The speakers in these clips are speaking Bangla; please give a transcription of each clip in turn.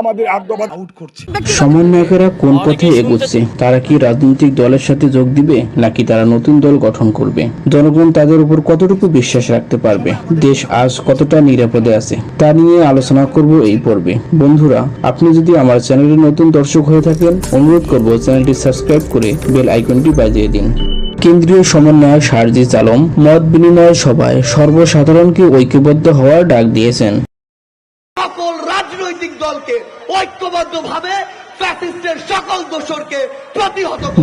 আমাদের আদ্যবাদ আউট করছে। সমন্বয়কেরা কোন পথে এগোচ্ছে? তারা কি রাজনৈতিক দলের সাথে যোগ দিবে নাকি তারা নতুন দল গঠন করবে? জনগণ তাদের উপর কতটুকু বিশ্বাস রাখতে পারবে? দেশ আজ কতটা নিরাপদে আছে? তা নিয়ে আলোচনা করব এই পর্বে। বন্ধুরা আপনি যদি আমার চ্যানেলের নতুন দর্শক হয়ে থাকেন অনুরোধ করব চ্যানেলটি সাবস্ক্রাইব করে বেল আইকনটি বাজিয়ে দিন। কেন্দ্রীয় সমন্বয়ক সারজিজ আলম মত বিনিময় সভায় সর্বসাধারণকে ঐক্যবদ্ধ হওয়ার ডাক দিয়েছেন। দলকে ঐক্যবদ্ধভাবে ভাবে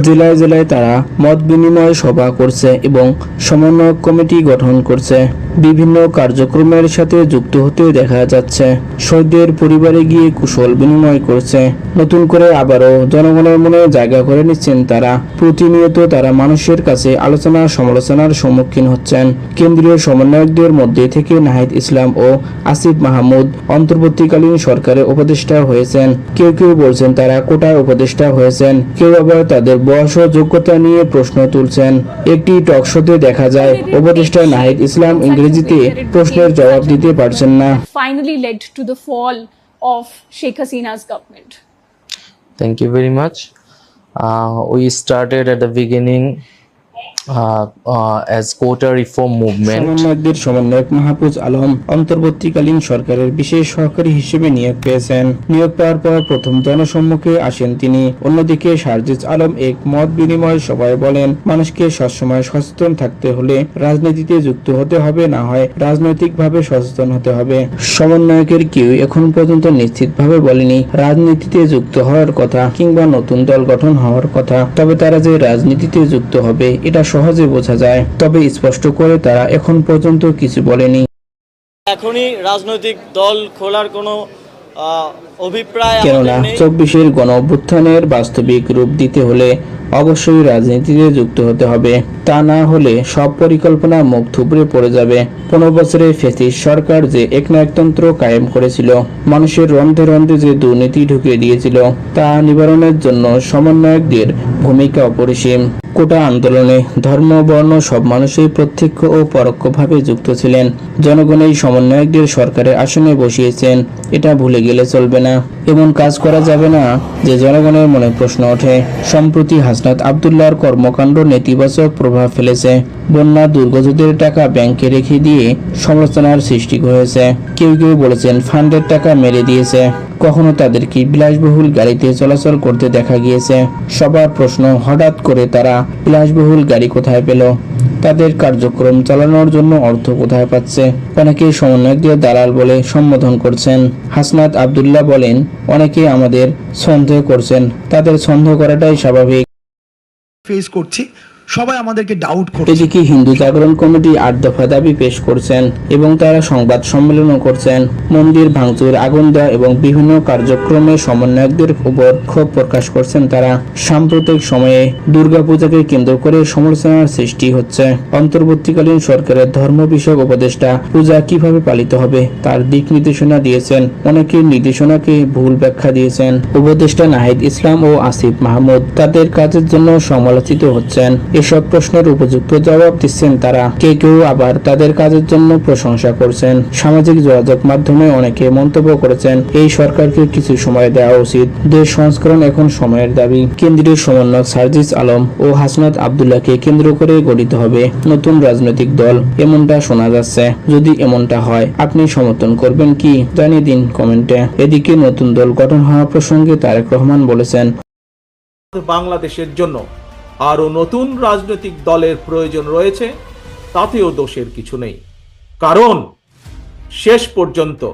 জেলায় জেলায় তারা মত বিনিময় সভা করছে এবং সমন্বয় কমিটি গঠন করছে। বিভিন্ন কার্যক্রমের সাথে যুক্ত হতে দেখা যাচ্ছে। শহীদদের পরিবারে গিয়ে কুশল বিনিময় করছে। নতুন করে আবারও জনগণের মনে জায়গা করে নিচ্ছেন তারা। প্রতিনিয়ত তারা মানুষের কাছে আলোচনা সমালোচনার সম্মুখীন হচ্ছেন। কেন্দ্রীয় সমন্বয়কদের মধ্যে থেকে নাহিদ ইসলাম ও আসিফ মাহমুদ অন্তর্বর্তীকালীন সরকারের উপদেষ্টা হয়েছেন। কেউ কেউ বলছেন তারা কোটায় উপদেষ্টা হয়েছেন। কেউ আবার তাদের বয়স যোগ্যতা নিয়ে প্রশ্ন তুলছেন। একটি টকশোতে দেখা যায়, উপদেষ্টা নাহিদ ইসলাম ইংরেজিতে প্রশ্নের জবাব দিতে পারছেন না finally led to the fall of Sheikh Hasina's government. Thank you very much. Uh, we started at the as quota reform movement. সমন্বয়কদের সমন্বয়ক মাহফুজ আলম অন্তর্বর্তীকালীন সরকারের বিশেষ সহকারী হিসেবে নিয়োগ পেয়েছেন। নিয়োগ পাওয়ার পর প্রথম জনসম্মুখে আসেন তিনি। অন্যদিকে সার্জিজ আলম এক মত বিনিময় সভায় বলেন, মানুষকে সবসময় সচেতন থাকতে হলে রাজনীতিতে যুক্ত হতে হবে, না হয় রাজনৈতিকভাবে সচেতন হতে হবে। সমন্বয়কের কেউ এখন পর্যন্ত নিশ্চিতভাবে বলেনি, রাজনীতিতে যুক্ত হওয়ার কথা কিংবা নতুন দল গঠন হওয়ার কথা। তবে তারা যে রাজনীতিতে যুক্ত হবে, এটা সহজে বোঝা যায় তবে স্পষ্ট করে তারা এখন পর্যন্ত কিছু বলেনি। এখনই রাজনৈতিক দল খোলার কোনো অভিপ্রায় কেননা চব্বিশের গণ অভ্যুত্থানের বাস্তবিক রূপ দিতে হলে অবশ্যই রাজনীতিতে যুক্ত হতে হবে। তা না হলে সব পরিকল্পনা মুখ থুবড়ে পড়ে যাবে। পনেরো বছরে ফেসিস সরকার যে একনায়কতন্ত্র কায়েম করেছিল মানুষের রন্ধে রন্ধে যে দুর্নীতি ঢুকিয়ে দিয়েছিল তা নিবারণের জন্য সমন্বয়কদের ভূমিকা অপরিসীম। কোটা আন্দোলনে ধর্ম, বর্ণ, সব মানুষই প্রত্যক্ষ ও পরোক্ষভাবে যুক্ত ছিলেন। জনগণ এই সমন্বয়কদের সরকারের আসনে বসিয়েছেন। এটা ভুলে গেলে চলবে না। এমন কাজ করা যাবে না যে জনগণের মনে প্রশ্ন ওঠে। সম্প্রতি হাসনাত আবদুল্লাহর কর্মকাণ্ড নেতিবাচক প্রভাব ফেলেছে। বন্যা, দুর্গতদের টাকা ব্যাংকে রেখে দিয়ে সমালোচনার সৃষ্টি হয়েছে। কেউ কেউ বলেছেন ফান্ডের টাকা মেরে দিয়েছে। কখনো তাদেরকে বিলাসবহুল গাড়িতে চলাচল করতে দেখা গিয়েছে। সবার প্রশ্ন হঠাৎ করে তারা বিলাসবহুল গাড়ি কোথায় পেল? তাদের কার্যক্রম চালানোর জন্য অর্থ কোথায় পাচ্ছে? অনেকে সমন্বয়কদের দালাল বলে সম্বোধন করছেন। হাসনাত আবদুল্লাহ বলেন, অনেকে আমাদের সন্দেহ করছেন। তাদের সন্দেহ করাটাই স্বাভাবিক। ফেস করছি। সবাই আমাদেরকে ডাউট করছে। এদিকে হিন্দু জাগরণ কমিটি আট দফা দাবি পেশ করছেন এবং তারা সংবাদ সম্মেলনও করছেন। মন্দির ভাঙচুর, আগুন দেওয়া এবং বিভিন্ন কার্যক্রমে সমন্বয়কদের উপর ক্ষোভ প্রকাশ করছেন তারা। সাম্প্রতিক সময়ে দুর্গাপূজাকে কেন্দ্র করে সমালোচনার সৃষ্টি হচ্ছে। অন্তর্বর্তীকালীন সরকারের ধর্ম বিষয়ক উপদেষ্টা পূজা কীভাবে পালিত হবে তার দিক নির্দেশনা দিয়েছেন। অনেকে নির্দেশনাকে ভুল ব্যাখ্যা দিয়েছেন। উপদেষ্টা নাহিদ ইসলাম ও আসিফ মাহমুদ তাদের কাজের জন্য সমালোচিত হচ্ছেন। এসব প্রশ্নের উপযুক্ত জবাব দিচ্ছেন তারা। কেউ কেউ আবার তাদের কাজের জন্য প্রশংসা করছেন। সামাজিক যোগাযোগ মাধ্যমে অনেকে মন্তব্য করেছেন, এই সরকারকে কিছু সময় দেওয়া উচিত। দেশ সংস্করণ এখন সময়ের দাবি। কেন্দ্রীয় সমন্বয়ক সার্জিস আলম ও হাসনাত আবদুল্লাহকে কেন্দ্র করে গঠিত হবে নতুন রাজনৈতিক দল। এমনটা শোনা যাচ্ছে। যদি এমনটা হয়, আপনি সমর্থন করবেন কি? জানিয়ে দিন কমেন্টে। এদিকে নতুন দল গঠন হওয়া প্রসঙ্গে তারেক রহমান বলেছেন, বাংলাদেশের জন্য আরও নতুন রাজনৈতিক দলের প্রয়োজন রয়েছে তাতেও দোষের কিছু নেই। কারণ শেষ পর্যন্ত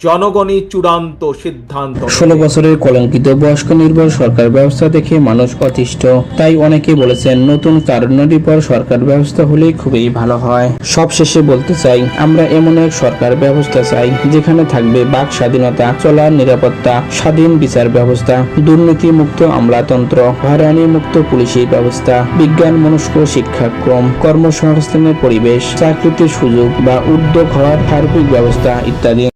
জনগণই চূড়ান্ত সিদ্ধান্ত ষোলো বছরের কলঙ্কিত বয়স্ক নির্ভর সরকার ব্যবস্থা দেখে মানুষ অতিষ্ঠ। তাই অনেকে বলেছেন, নতুন কারণের পর সরকার ব্যবস্থা হলেই খুবই ভালো হয়। সবশেষে বলতে চাই, আমরা এমন এক সরকার ব্যবস্থা চাই, যেখানে থাকবে বাক স্বাধীনতা চলার নিরাপত্তা, স্বাধীন বিচার ব্যবস্থা দুর্নীতি মুক্ত আমলাতন্ত্র হয়রানি মুক্ত পুলিশি ব্যবস্থা, বিজ্ঞান, মনস্ক, শিক্ষাক্রম, কর্মসংস্থানের পরিবেশ, চাকরিতে সুযোগ বা উদ্যোগ হওয়ার সার্বিক ব্যবস্থা ইত্যাদি।